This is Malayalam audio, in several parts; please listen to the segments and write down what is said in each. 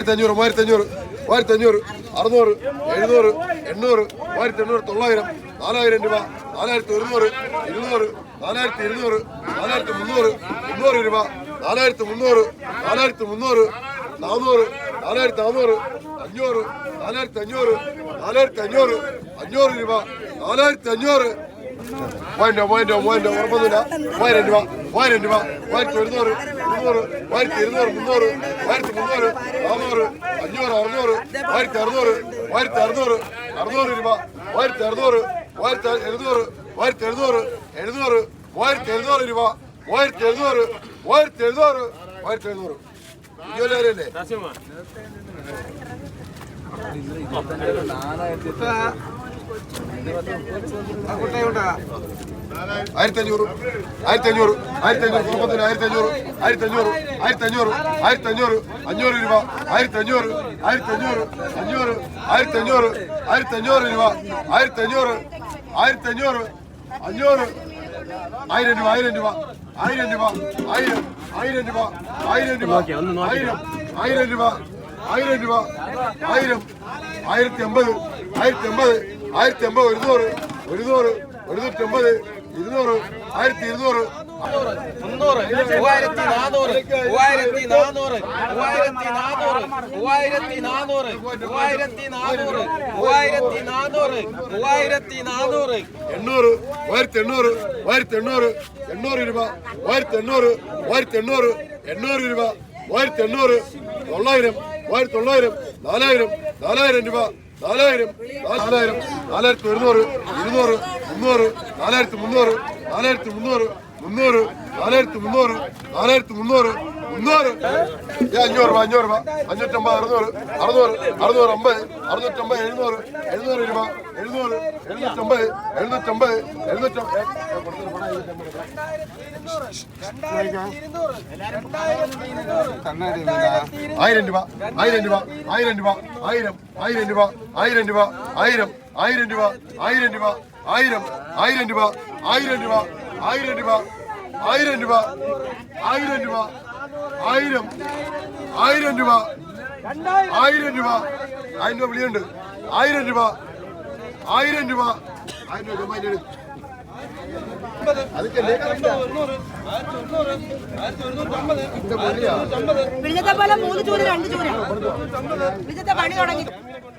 മൂവായിരത്തി അഞ്ഞൂറ് മൂവായിരത്തി അഞ്ഞൂറ് മൂവായിരത്തി അഞ്ഞൂറ് അറുന്നൂറ് എഴുന്നൂറ് എണ്ണൂറ് മൂവായിരത്തി എണ്ണൂറ് തൊള്ളായിരം നാലായിരം രൂപ നാലായിരത്തി ഒരുന്നൂറ് ഇരുന്നൂറ് നാലായിരത്തി ഇരുന്നൂറ് നാലായിരത്തി മുന്നൂറ് മുന്നൂറ് രൂപ നാലായിരത്തി മുന്നൂറ് നാലായിരത്തി മുന്നൂറ് നാനൂറ് നാലായിരത്തി നാനൂറ് അഞ്ഞൂറ് നാലായിരത്തി അഞ്ഞൂറ് നാലായിരത്തി അഞ്ഞൂറ് അഞ്ഞൂറ് രൂപ നാലായിരത്തി അഞ്ഞൂറ് രൂപ മൂവായിരം രൂപ ഉറപ്പൊന്നുമില്ല മൂവായിരം രൂപ മൂവായിരം രൂപ മൂവായിരത്തി ഒരുന്നൂറ് ഇരുന്നൂറ് മൂവായിരത്തി ഇരുന്നൂറ് മുന്നൂറ് മൂവായിരത്തി മുന്നൂറ് നാനൂറ് അഞ്ഞൂറ് അറുന്നൂറ് മൂവായിരത്തി അറുന്നൂറ് മൂവായിരത്തി അറുന്നൂറ് അറുന്നൂറ് രൂപ മൂവായിരത്തി അറുന്നൂറ് മൂവായിരത്തി എഴുന്നൂറ് മൂവായിരത്തി എഴുന്നൂറ് എഴുന്നൂറ് മൂവായിരത്തി എഴുന്നൂറ് രൂപ മൂവായിരത്തി എഴുന്നൂറ് മൂവായിരത്തി എഴുന്നൂറ് മൂവായിരത്തി എഴുന്നൂറ് ഇരുപതിനായിരം അല്ലേ ആയിരത്തി അഞ്ഞൂറ് ആയിരത്തി അഞ്ഞൂറ് ആയിരത്തി അഞ്ഞൂറ് കുടുംബത്തിന് ആയിരത്തി അഞ്ഞൂറ് ആയിരത്തി അഞ്ഞൂറ് ആയിരത്തി അഞ്ഞൂറ് ആയിരത്തി അഞ്ഞൂറ് അഞ്ഞൂറ് രൂപ ആയിരത്തി അഞ്ഞൂറ് ആയിരത്തി അഞ്ഞൂറ് അഞ്ഞൂറ് ആയിരത്തി അഞ്ഞൂറ് ആയിരത്തി അഞ്ഞൂറ് രൂപ ആയിരത്തി അഞ്ഞൂറ് ആയിരത്തി അഞ്ഞൂറ് അഞ്ഞൂറ് ആയിരം രൂപ ആയിരം രൂപ ആയിരം രൂപ ആയിരം ആയിരം രൂപ ആയിരം രൂപ ആയിരം ആയിരം രൂപ ആയിരം രൂപ ആയിരം ആയിരത്തി അമ്പത് ആയിരത്തി അമ്പത് ആയിരത്തി അമ്പത് ഒരുന്നൂറ് ഒരുന്നൂറ് ഒരുന്നൂറ്റി അമ്പത് ഇരുന്നൂറ് ആയിരത്തി ഇരുന്നൂറ് മുന്നൂറ് മൂവായിരത്തി നാനൂറ് മൂവായിരത്തി നാനൂറ് മൂവായിരത്തി നാനൂറ് മൂവായിരത്തി നാനൂറ് മൂവായിരത്തി നാനൂറ് മൂവായിരത്തി നാനൂറ് എണ്ണൂറ് മൂവായിരത്തി എണ്ണൂറ് മൂവായിരത്തി എണ്ണൂറ് എണ്ണൂറ് രൂപ മൂവായിരത്തി എണ്ണൂറ് മൂവായിരത്തി എണ്ണൂറ് എണ്ണൂറ് രൂപ മൂവായിരത്തി എണ്ണൂറ് തൊള്ളായിരം മൂവായിരത്തി തൊള്ളായിരം നാലായിരം നാലായിരം രൂപ നാലായിരം നാലായിരം. നാലായിരത്തി ഒരുന്നൂറ് ഇരുന്നൂറ് മുന്നൂറ് നാലായിരത്തി മുന്നൂറ് നാലായിരത്തി മുന്നൂറ് മുന്നൂറ് നാലായിരത്തി മുന്നൂറ് നാലായിരത്തി മുന്നൂറ് മുന്നൂറ്. അഞ്ഞൂറ് രൂപ അഞ്ഞൂറ് രൂപ. അഞ്ഞൂറ്റമ്പത് അറുന്നൂറ് അറുന്നൂറ് അറുന്നൂറ് അമ്പത് അറുന്നൂറ്റമ്പത് എഴുന്നൂറ് എഴുന്നൂറ് രൂപ എഴുന്നൂറ് എഴുന്നൂറ്റമ്പത് എഴുന്നൂറ്റമ്പത് എഴുന്നൂറ്റമ്പത് ആയിരം രൂപ ആയിരം രൂപ ആയിരം രൂപ ആയിരം ആയിരം രൂപ ആയിരം ആയിരം. ആയിരം രൂപ ആയിരം രൂപ ആയിരം ആയിരം രൂപ ആയിരം രൂപ ആയിരം രൂപ ആയിരം രൂപ ആയിരം രൂപ ആയിരം ആയിരം രൂപ ആയിരം രൂപ ആയിരം രൂപ വിളിയുണ്ട് ആയിരം രൂപ ആയിരം രൂപ ആയിരം രൂപ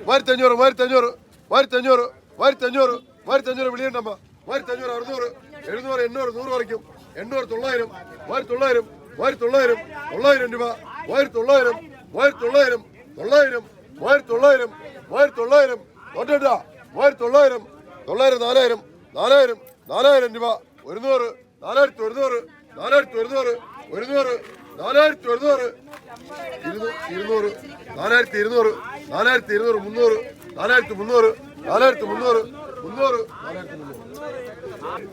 മൂവായിരത്തി അഞ്ഞൂറ് മൂവായിരത്തി അഞ്ഞൂറ് അഞ്ഞൂറ് മൂവായിരത്തി അഞ്ഞൂറ് മൂവായിരത്തി അഞ്ഞൂറ് വിളിയുണ്ടമ്മ. മൂവായിരത്തി അഞ്ഞൂറ് അറുന്നൂറ് എഴുന്നൂറ് എണ്ണൂറ് നൂറ് കുറയ്ക്കും എണ്ണൂറ് തൊള്ളായിരം മൂവായിരത്തി തൊള്ളായിരം മൂവായിരത്തി തൊള്ളായിരം തൊള്ളായിരം രൂപ. മൂവായിരത്തി തൊള്ളായിരം മൂവായിരത്തി തൊള്ളായിരം മൂവായിരത്തി തൊള്ളായിരം നോട്ടേട്ടാ മൂവായിരത്തി തൊള്ളായിരം തൊള്ളായിരം നാലായിരം നാലായിരം നാലായിരം രൂപ. ഒരുന്നൂറ് നാലായിരത്തി ഒരുന്നൂറ് നാലായിരത്തി ഒരുന്നൂറ് ഒരുന്നൂറ് നാലായിരത്തി ഒരുന്നൂറ്. ഇരുന്നൂറ് നാലായിരത്തി ഇരുന്നൂറ് നാലായിരത്തി ഇരുന്നൂറ് മുന്നൂറ്. നാലായിരത്തി മുന്നൂറ് നാലായിരത്തി മുന്നൂറ് മുന്നൂറ്. നാലായിരത്തി മുന്നൂറ്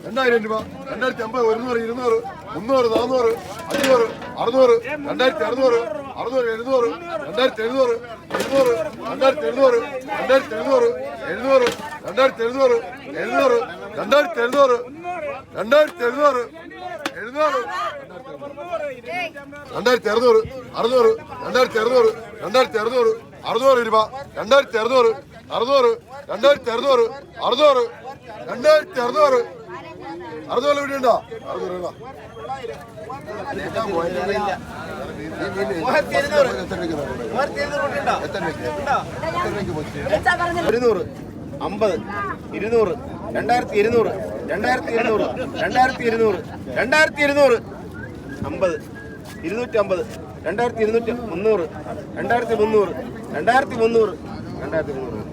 രണ്ടായിരം രൂപ രണ്ടായിരത്തി അമ്പത് ഒരുന്നൂറ് ഇരുന്നൂറ് മുന്നൂറ് നാന്നൂറ് അഞ്ഞൂറ് അറുന്നൂറ് രണ്ടായിരത്തി അറുന്നൂറ് അറുന്നൂറ് എഴുന്നൂറ് രണ്ടായിരത്തി എഴുന്നൂറ് എഴുന്നൂറ് രണ്ടായിരത്തി എഴുന്നൂറ് രണ്ടായിരത്തി എഴുന്നൂറ് എഴുന്നൂറ് രണ്ടായിരത്തി എഴുന്നൂറ് എഴുന്നൂറ് രണ്ടായിരത്തി എഴുന്നൂറ് രണ്ടായിരത്തി എഴുന്നൂറ് എഴുന്നൂറ് രണ്ടായിരത്തി അറുന്നൂറ് അറുന്നൂറ് രണ്ടായിരത്തി അറുന്നൂറ് രണ്ടായിരത്തി അറുന്നൂറ് അറുന്നൂറ് രൂപ രണ്ടായിരത്തി അറുന്നൂറ് അറുന്നൂറ് രണ്ടായിരത്തി അറുന്നൂറ് അറുന്നൂറ് രണ്ടായിരത്തി അറുന്നൂറ്. അറുന്നൂറ് ഉണ്ടോ? അറുന്നൂറ് രൂപ. ഇരുന്നൂറ് അമ്പത് ഇരുന്നൂറ് രണ്ടായിരത്തി ഇരുന്നൂറ് രണ്ടായിരത്തി ഇരുന്നൂറ് രണ്ടായിരത്തി ഇരുന്നൂറ് രണ്ടായിരത്തി ഇരുന്നൂറ് അമ്പത് ഇരുന്നൂറ്റി അമ്പത്. രണ്ടായിരത്തി ഇരുന്നൂറ്റി മുന്നൂറ്. രണ്ടായിരത്തി മുന്നൂറ്. രണ്ടായിരത്തി മുന്നൂറ്. രണ്ടായിരത്തി മുന്നൂറ്.